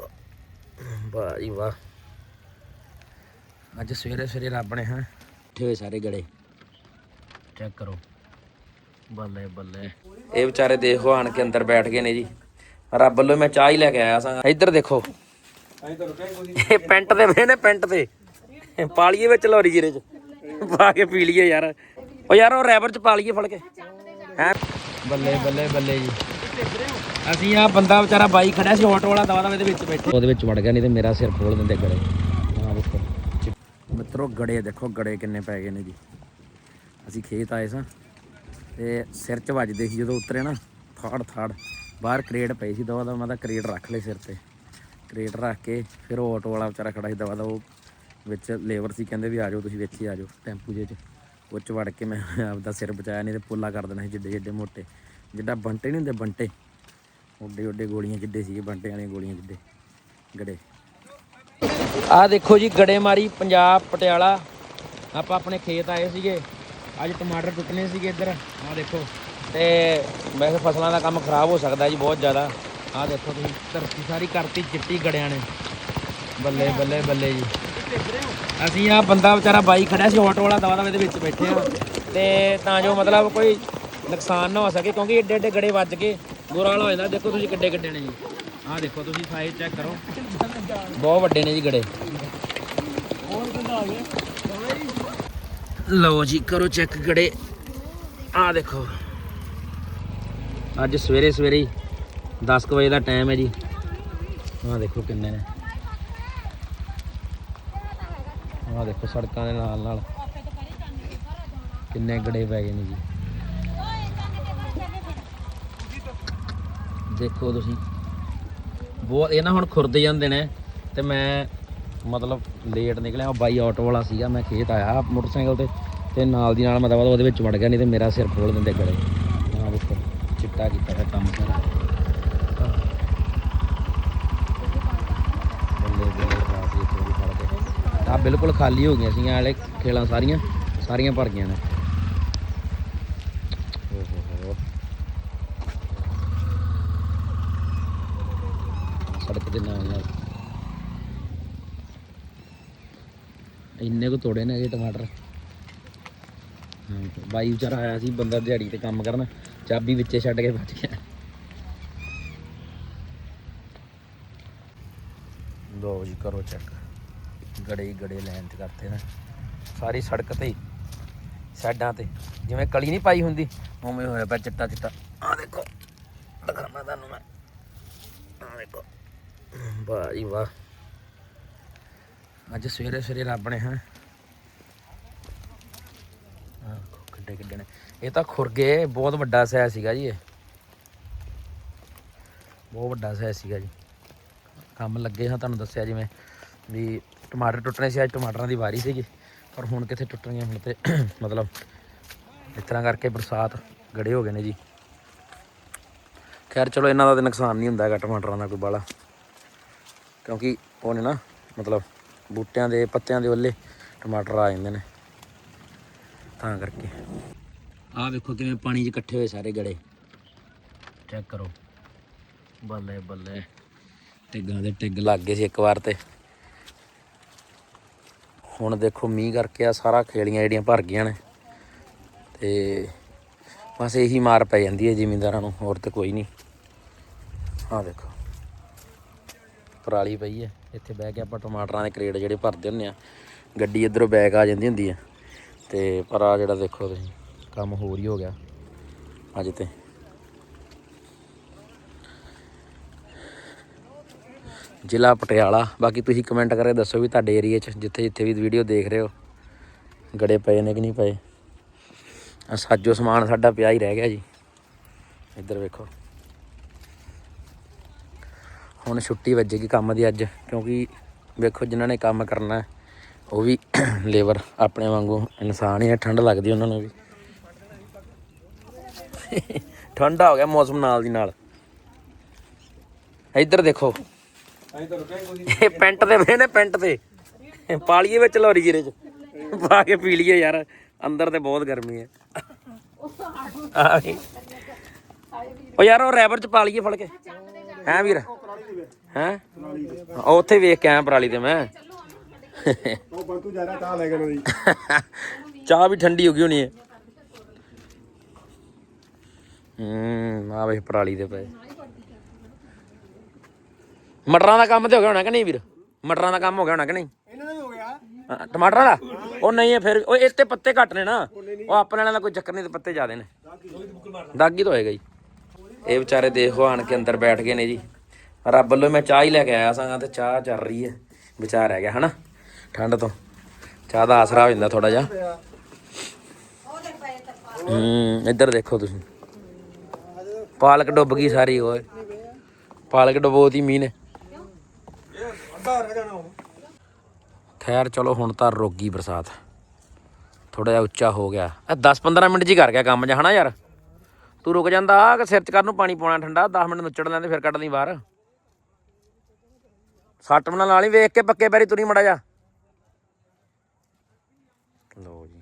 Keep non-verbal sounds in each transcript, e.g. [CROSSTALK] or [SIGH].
ਦੇਖੋ। ਵਾਹ ਜੀ ਵਾਹ। ਅੱਜ ਸਵੇਰੇ ਸਵੇਰੇ ਰੱਬ ਨੇ, ਹਾਂ, ਉੱਠੇ ਸਾਰੇ ਗੜੇ। ਚੈੱਕ ਕਰੋ। ਬੱਲੇ ਬੱਲੇ। ਇਹ ਵਿਚਾਰੇ ਦੇਖੋ, ਆਣ ਕੇ ਅੰਦਰ ਬੈਠ ਗਏ ਨੇ ਜੀ। ਰੱਬ ਵੱਲੋਂ ਮੈਂ ਚਾਹ ਹੀ ਲੈ ਕੇ ਆਇਆ ਸਾਂ। ਇੱਧਰ ਦੇਖੋ। ਇਹ ਪੈਂਟ ਦੇ ਵੇ ਨੇ, ਪੈਂਟ ਤੇ ਪਾਲੀਏ ਵਿੱਚ ਲੋਰੀ ਜੀਰੇ ਚ। ਪਾ ਕੇ ਪੀ ਲਈਏ ਯਾਰ। ਉਹ ਯਾਰ, ਉਹ ਰੈਬਰ ਚ ਪਾ ਲਈਏ ਫੜ ਕੇ। ਹੈ? ਬੱਲੇ ਬੱਲੇ ਬੱਲੇ ਜੀ। ਅਸੀਂ ਆ ਬੰਦਾ ਵਿਚਾਰਾ ਬਾਈ ਖੜਿਆ ਸੀ ਆਟੋ ਵਾਲਾ ਦਵਾ ਦਵਾ ਦੇ ਵਿੱਚ ਬੈਠੇ। ਉਹਦੇ ਵਿੱਚ ਵੜ ਗਿਆ ਨਹੀਂ ਤੇ ਮੇਰਾ ਸਿਰ ਫੋੜ ਦਿੰਦੇ ਗੜੇ। ਹਾਂ ਦੇਖੋ। ਮਿੱਤਰੋ ਗੜੇ ਦੇਖੋ ਗੜੇ ਕਿੰਨੇ ਪੈ ਗਏ ਨੇ ਜੀ। ਅਸੀਂ ਖੇਤ ਆਏ ਸਾਂ ਤੇ ਸਿਰ 'ਚ ਵੱਜਦੇ ਸੀ ਜਦੋਂ ਉਤਰੇ ਨਾ ਥਾੜ ਥਾੜ। ਬਾਹਰ ਕਰੇਟ ਪਈ ਸੀ ਦਵਾ ਦਵਾ ਮੈਂ ਤਾਂ ਕਰੇਟ ਰੱਖ ਲਏ ਸਿਰ ਤੇ। ਕਰੇਟ ਰੱਖ ਕੇ ਫਿਰ ਉਹ ਆਟੋ ਵਾਲਾ ਵਿਚਾਰਾ ਖੜਾ ਸੀ ਦਵਾ ਦਾ ਉਹ ਵਿੱਚ ਲੇਬਰ ਸੀ ਕਹਿੰਦੇ ਵੀ ਆ ਜਾਓ ਤੁਸੀਂ ਵਿੱਚ ਹੀ ਆ ਜਾਓ ਟੈਂਪੂ ਜੇ 'ਚ। ਉਹ 'ਚ ਵੜ ਕੇ ਮੈਂ ਆਪਦਾ ਸਿਰ ਬਚਾਇਆ ਨਹੀਂ ਤੇ ਪੁੱਲਾ ਕਰ ਦੇਣਾ ਸੀ ਜਿੱਡੇ ਜਿੱਡੇ ਮੋਟੇ। ਜਿੱਡਾ ਬੰਟੇ ਨਹੀਂ ਹੁੰਦੇ, ਬੰਟੇ। ਓਡੇ ਓਡੇ ਗੋਲੀਆਂ ਜਿੱਡੇ ਸੀਗੇ, ਬੰਟੇ ਵਾਲੀਆਂ ਗੋਲੀਆਂ ਜਿੱਡੇ ਗੜੇ। ਆ ਦੇਖੋ ਜੀ ਗੜੇਮਾਰੀ ਪੰਜਾਬ ਪਟਿਆਲਾ। ਆਪਾਂ ਆਪਣੇ ਖੇਤ ਆਏ ਸੀਗੇ। ਅੱਜ ਟਮਾਟਰ ਟੁੱਟਨੇ ਸੀਗੇ ਇੱਧਰ। ਆ ਦੇਖੋ। ਤੇ ਵੈਸੇ ਫਸਲਾਂ ਦਾ ਕੰਮ ਖਰਾਬ ਹੋ ਸਕਦਾ ਜੀ, ਬਹੁਤ ਜ਼ਿਆਦਾ। ਆ ਦੇਖੋ ਤੁਸੀਂ, ਧਰਤੀ ਸਾਰੀ ਕਰਤੀ, ਚਿੱਟੀ ਗੜਿਆਂ ਨੇ। ਬੱਲੇ ਬੱਲੇ ਬੱਲੇ ਜੀ। ਅਸੀਂ ਆ ਬੰਦਾ ਵਿਚਾਰਾ ਬਾਈ ਖੜਿਆ ਸੀ, ਆਟੋ ਵਾਲਾ ਦਵਾ ਦਵਾ ਦੇ ਵਿੱਚ ਬੈਠੇ ਆ। ਤੇ ਤਾਂ ਜੋ ਮਤਲਬ ਕੋਈ ਨੁਕਸਾਨ ਨਾ ਹੋ ਸਕੇ, ਕਿਉਂਕਿ ਏਡੇ ਏਡੇ ਗੜੇ ਵੱਜ ਕੇ ਬੁਰਾ ਹਾਲ ਹੋ ਜਾਂਦਾ, ਦੇਖੋ ਤੁਸੀਂ ਕਿੱਡੇ ਕਿੱਡੇ ਨੇ ਜੀ। ਆਹ ਦੇਖੋ ਤੁਸੀਂ ਸਾਈਜ਼ ਚੈੱਕ ਕਰੋ। ਬਹੁਤ ਵੱਡੇ ਨੇ ਜੀ ਗੜੇ। ਲਓ ਜੀ, ਕਰੋ ਚੈੱਕ ਗੜੇ। ਆਹ ਦੇਖੋ। ਅੱਜ ਸਵੇਰੇ ਸਵੇਰੇ ਹੀ 10 ਕੁ ਵਜੇ ਦਾ ਟਾਈਮ ਹੈ ਜੀ। ਆਹ ਦੇਖੋ ਕਿੰਨੇ ਨੇ। ਆਹ ਦੇਖੋ ਸੜਕਾਂ ਦੇ ਨਾਲ ਨਾਲ। ਕਿੰਨੇ ਗੜੇ ਪੈ ਗਏ ਨੇ ਜੀ। ਦੇਖੋ ਤੁਸੀਂ। ਬਹੁਤ, ਇਹ ਨਾ ਹੁਣ ਖੁਰਦ ਜਾਂਦੇ ਨੇ ਤੇ ਮੈਂ ਮਤਲਬ ਲੇਟ ਨਿਕਲਿਆ, ਉਹ ਬਾਈ ਆਟੋ ਵਾਲਾ ਸੀਗਾ, ਮੈਂ ਖੇਤ ਆਇਆ ਮੋਟਰਸਾਈਕਲ ਤੇ ਤੇ ਨਾਲ ਦੀ ਨਾਲ ਮੈਂ ਦਵਾ ਉਹਦੇ ਵਿੱਚ ਵੜ ਗਿਆ, ਨਹੀਂ ਤੇ ਮੇਰਾ ਸਿਰ ਖੋਲ ਦਿੰਦੇ ਗਲੇ। ਆਹ ਦੇਖੋ, ਚਿੱਟਾ ਕੀਤਾ ਹੈ ਕੰਮ ਸਾਰਾ ਆ ਬਿਲਕੁਲ ਖਾਲੀ ਹੋ ਗਈਆਂ ਸੀਗੀਆਂ ਵਾਲੇ ਖੇਲਾਂ ਸਾਰੀਆਂ ਸਾਰੀਆਂ ਭਰ ਗਈਆਂ ਨੇ ਓਹ ਹੋ ਹੋ ਸੜਕ ਦੇ ਨਾਲ ਨਾਲ ਇੰਨੇ ਕੁ ਤੋੜੇ ਨੇ ਇਹ ਟਮਾਟਰ। ਬਾਈ ਵਿਚਾਰਾ ਆਇਆ ਸੀ ਬੰਦਾ ਦਿਹਾੜੀ ਤੇ ਕੰਮ ਕਰਨ, ਚਾਬੀ ਵਿੱਚੇ ਛੱਡ ਕੇ ਬਚ ਗਿਆ। ਲੋ ਜੀ, ਕਰੋ ਚੈੱਕ ਗੜੇ ਹੀ ਗੜੇ ਲੈਣ ਤੇ ਕਰਤੇ ਨਾ। ਸਾਰੀ ਸੜਕ ਤੇ ਸਾਈਡਾਂ ਤੇ। ਜਿਵੇਂ ਕਲੀ ਨਹੀਂ ਪਾਈ ਹੁੰਦੀ, ਉਵੇਂ ਹੋਇਆ ਪਿਆ ਚਿੱਟਾ ਚਿੱਟਾ। ਆ ਦੇਖੋ ਦਿਖਾਣਾ ਤੁਹਾਨੂੰ ਮੈਂ। ਆ ਦੇਖੋ। ਵਾਹ ਜੀ ਵਾਹ। ਅੱਜ ਸਵੇਰੇ ਸਵੇਰੇ ਰੱਬ ਨੇ, ਹਾਂ। ਆਹ ਦੇਖੋ ਕਿੱਡੇ ਕਿੱਡੇ ਨੇ। ਇਹ ਤਾਂ ਖੁਰਗੇ, ਬਹੁਤ ਵੱਡਾ ਸਾਇਜ਼ ਸੀਗਾ ਜੀ ਇਹ। ਬਹੁਤ ਵੱਡਾ ਸਾਇਜ਼ ਸੀਗਾ ਜੀ। ਕੰਮ ਲੱਗੇ ਹਾਂ ਤੁਹਾਨੂੰ ਦੱਸਿਆ ਜਿਵੇਂ ਵੀ ਟਮਾਟਰ ਟੁੱਟਣੇ ਸੀ, ਅੱਜ ਟਮਾਟਰਾਂ ਦੀ ਵਾਰੀ ਸੀਗੀ। ਪਰ ਹੁਣ ਕਿੱਥੇ ਟੁੱਟਣੀਆਂ ਹੁਣ ਤੇ [CLEARS THROAT] ਮਤਲਬ ਇਸ ਤਰ੍ਹਾਂ ਕਰਕੇ ਬਰਸਾਤ ਗੜੇ ਹੋ ਗਏ ਨੇ ਜੀ। ਖੈਰ ਚਲੋ, ਇਹਨਾਂ ਦਾ ਤਾਂ ਨੁਕਸਾਨ ਨਹੀਂ ਹੁੰਦਾ ਹੈਗਾ ਟਮਾਟਰਾਂ ਦਾ ਕੋਈ ਬਾਲਾ ਕਿਉਂਕਿ ਉਹ ਨੇ ਨਾ, ਮਤਲਬ ਬੂਟਿਆਂ ਦੇ ਪੱਤਿਆਂ ਦੇ ਵੱਲੇ ਟਮਾਟਰ ਆ ਜਾਂਦੇ ਨੇ। ਤਾਂ ਕਰਕੇ। ਆਹ ਵੇਖੋ ਕਿਵੇਂ ਪਾਣੀ 'ਚ ਇਕੱਠੇ ਹੋਏ ਸਾਰੇ ਗੜੇ। ਚੈੱਕ ਕਰੋ। ਬੱਲੇ ਬੱਲੇ। ਟਿੱਗਾਂ ਦੇ ਟਿੱਗ ਲੱਗ ਗਏ ਸੀ ਇੱਕ ਵਾਰ ਤੇ। ਹੁਣ ਦੇਖੋ ਮੀਂਹ ਕਰਕੇ ਆ ਸਾਰਾ ਖੇਲੀਆਂ ਜਿਹੜੀਆਂ ਭਰ ਗਈਆਂ ਨੇ। ਤੇ ਬਸ ਇਹੀ ਮਾਰ ਪੈ ਜਾਂਦੀ ਹੈ ਜ਼ਿਮੀਂਦਾਰਾਂ ਨੂੰ, ਹੋਰ ਤੇ ਕੋਈ ਨਹੀਂ। ਆਹ ਦੇਖੋ ਪਰਾਲੀ ਪਈ ਹੈ। ਇੱਥੇ ਬਹਿ ਕੇ ਆਪਾਂ ਟਮਾਟਰਾਂ ਦੇ ਕਰੇਟ ਜਿਹੜੇ ਭਰਦੇ ਹੁੰਦੇ ਆ, ਗੱਡੀ ਇਧਰੋਂ ਬੈਗ ਆ ਜਾਂਦੀ ਹੁੰਦੀ ਆ। ਤੇ ਪਰ ਆ ਜਿਹੜਾ ਦੇਖੋ ਤੁਸੀਂ, ਕੰਮ ਹੋਰ ਹੀ ਹੋ ਗਿਆ ਅੱਜ ਤੇ। ਜ਼ਿਲ੍ਹਾ ਪਟਿਆਲਾ, ਬਾਕੀ ਤੁਸੀਂ ਕਮੈਂਟ ਕਰਕੇ ਦੱਸੋ ਵੀ ਤੁਹਾਡੇ ਏਰੀਆ 'ਚ ਜਿੱਥੇ ਜਿੱਥੇ ਵੀ ਵੀਡੀਓ ਦੇਖ ਰਹੇ ਹੋ, ਗੜੇ ਪਏ ਨੇ ਕਿ ਨਹੀਂ ਪਏ? ਆ ਸਾਜੋ ਸਮਾਨ ਸਾਡਾ ਪਿਆ ਹੀ ਰਹਿ ਗਿਆ ਜੀ। ਇੱਧਰ ਵੇਖੋ। ਹੁਣ ਛੁੱਟੀ ਵੱਜੇਗੀ ਕੰਮ ਦੀ ਅੱਜ, ਕਿਉਂਕਿ ਵੇਖੋ ਜਿਨ੍ਹਾਂ ਨੇ ਕੰਮ ਕਰਨਾ, ਉਹ ਵੀ [CLEARS THROAT] ਲੇਬਰ ਆਪਣੇ ਵਾਂਗੂ ਇਨਸਾਨ ਹੀ ਹੈ ਠੰਡ ਲੱਗਦੀ ਉਹਨਾਂ ਨੂੰ ਵੀ। [LAUGHS] ਠੰਡਾ ਹੋ ਗਿਆ ਮੌਸਮ ਨਾਲ ਦੀ ਨਾਲ। ਇੱਧਰ ਦੇਖੋ। ਇਹ ਪੈਂਟ ਦੇ ਵੇ ਨੇ, ਪੈਂਟ ਤੇ। ਪਾਲੀਏ ਵਿੱਚ ਲੋਰੀ ਜੀਰੇ ਚ। ਪਾ ਕੇ ਪੀ ਲਈਏ ਯਾਰ, ਅੰਦਰ ਤੇ ਬਹੁਤ ਗਰਮੀ ਹੈ ਉਹ ਯਾਰ ਉਹ ਰੈਬਰ ਚ ਪਾ ਲਈਏ ਫੜ ਕੇ। ਹੈ ਵੀਰ? ਹੈ? ਉੱਥੇ ਵੇਖ ਕੇ ਆਇਆ ਪਰਾਲੀ ਤੇ ਮੈਂ। ਉਹ ਬੰਤੂ ਜਾ ਰਿਹਾ ਤਾਂ ਲੈ ਕੇ ਉਹਦੀ [LAUGHS] ਚਾਹ ਵੀ ਠੰਡੀ ਹੋ ਗਈ ਹੋਣੀ ਹੈ ਹੂੰ ਆ ਵੇ ਪਰਾਲੀ ਦੇ ਪਏ। ਮਟਰਾਂ ਦਾ ਕੰਮ ਤੇ ਹੋ ਗਿਆ ਹੋਣਾ ਕਿ ਨਹੀਂ ਵੀਰ? ਮਟਰਾਂ ਦਾ ਕੰਮ ਹੋ ਗਿਆ ਹੋਣਾ ਕਿ ਨਹੀਂ? ਇਹਨਾਂ ਦਾ ਵੀ ਹੋ ਗਿਆ। ਟਮਾਟਰਾਂ ਦਾ ਉਹ ਨਹੀਂ ਹੈ ਫਿਰ ਉਹ ਇਸ ਤੇ ਪੱਤੇ ਘੱਟ ਨੇ ਨਾ। ਉਹ ਆਪਣੇ ਵਾਲਿਆਂ ਦਾ ਕੋਈ ਚੱਕਰ ਨਹੀਂ ਤੇ ਪੱਤੇ ਜ਼ਿਆਦੇ ਨੇ। ਦਾਗੀ ਤਾਂ ਹੋਏਗਾ ਜੀ। ਇਹ ਵਿਚਾਰੇ ਦੇਖੋ ਆਣ ਕੇ ਅੰਦਰ ਬੈਠ ਗਏ ਨੇ ਜੀ। ਰੱਬ ਵੱਲੋਂ ਮੈਂ ਚਾਹ ਹੀ ਲੈ ਕੇ ਆਇਆ ਸਾਂ, ਤੇ ਚਾਹ ਚੱਲ ਰਹੀ ਹੈ। ਵਿਚਾਰ ਰਹਿ ਗਿਆ, ਹਨਾ? ਠੰਡ ਤੋਂ। ਚਾਹ ਦਾ ਆਸਰਾ ਹੋ ਜਾਂਦਾ ਥੋੜਾ ਜਿਹਾ। ਹੂੰ, ਇੱਧਰ ਦੇਖੋ ਤੁਸੀਂ। ਪਾਲਕ ਡੁੱਬ ਗਈ ਸਾਰੀ, ਓਏ। ਪਾਲਕ ਡੁੱਬੋਤੀ ਮੀਂਹ ਨੇ। ਖੈਰ, ਚਲੋ ਹੁਣ ਤਾਂ ਰੁਕ ਗਈ ਬਰਸਾਤ। ਥੋੜਾ ਜਿਹਾ ਉੱਚਾ ਹੋ ਗਿਆ। ਇਹ 10-15 ਮਿੰਟ ਜੀ ਕਰ ਗਿਆ ਕੰਮ ਜਾਂ ਹਨਾ ਯਾਰ? ਤੂੰ ਰੁਕ ਜਾਂਦਾ ਕਿ ਸਿਰ 'ਚ ਕਰਨ ਨੂੰ ਪਾਣੀ ਪਾਉਣਾ ਠੰਡਾ 10 ਮਿੰਟ ਨੁੱਚੜ ਲੈਂਦੇ, ਫਿਰ ਕੱਢ ਲਈ ਬਾਹਰ। ਸੱਟ ਬਣਾ ਨਾਲ ਹੀ ਵੇਖ ਕੇ ਪੱਕੇ ਪੈਰੀ ਤੁਰੀ ਮੜਾ ਜਾ। ਲੋ ਜੀ,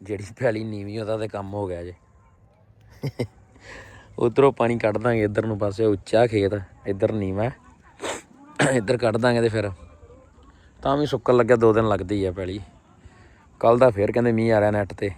ਜਿਹੜੀ ਪੈਲੀ ਨੀਵੀਂ ਉਹਦਾ ਤੇ ਕੰਮ ਹੋ ਗਿਆ ਜੇ। ਉਧਰੋਂ ਪਾਣੀ ਕੱਢ ਦਾਂਗੇ, ਇੱਧਰ ਨੂੰ ਪਾਸੇ ਉੱਚਾ ਖੇਤ, ਇੱਧਰ ਨੀਵਾਂ। ਇੱਧਰ ਕੱਢ ਦਾਂਗੇ ਤੇ ਫਿਰ ਤਾਂ ਵੀ ਸੁੱਕਣ ਲੱਗਿਆ, ਦੋ ਦਿਨ ਲੱਗਦੇ ਹੀ ਆ ਪੈਲੀ। ਕੱਲ ਦਾ ਫੇਰ ਕਹਿੰਦੇ ਮੀਂਹ ਆ ਰਿਹਾ ਨੈਟ ਤੇ।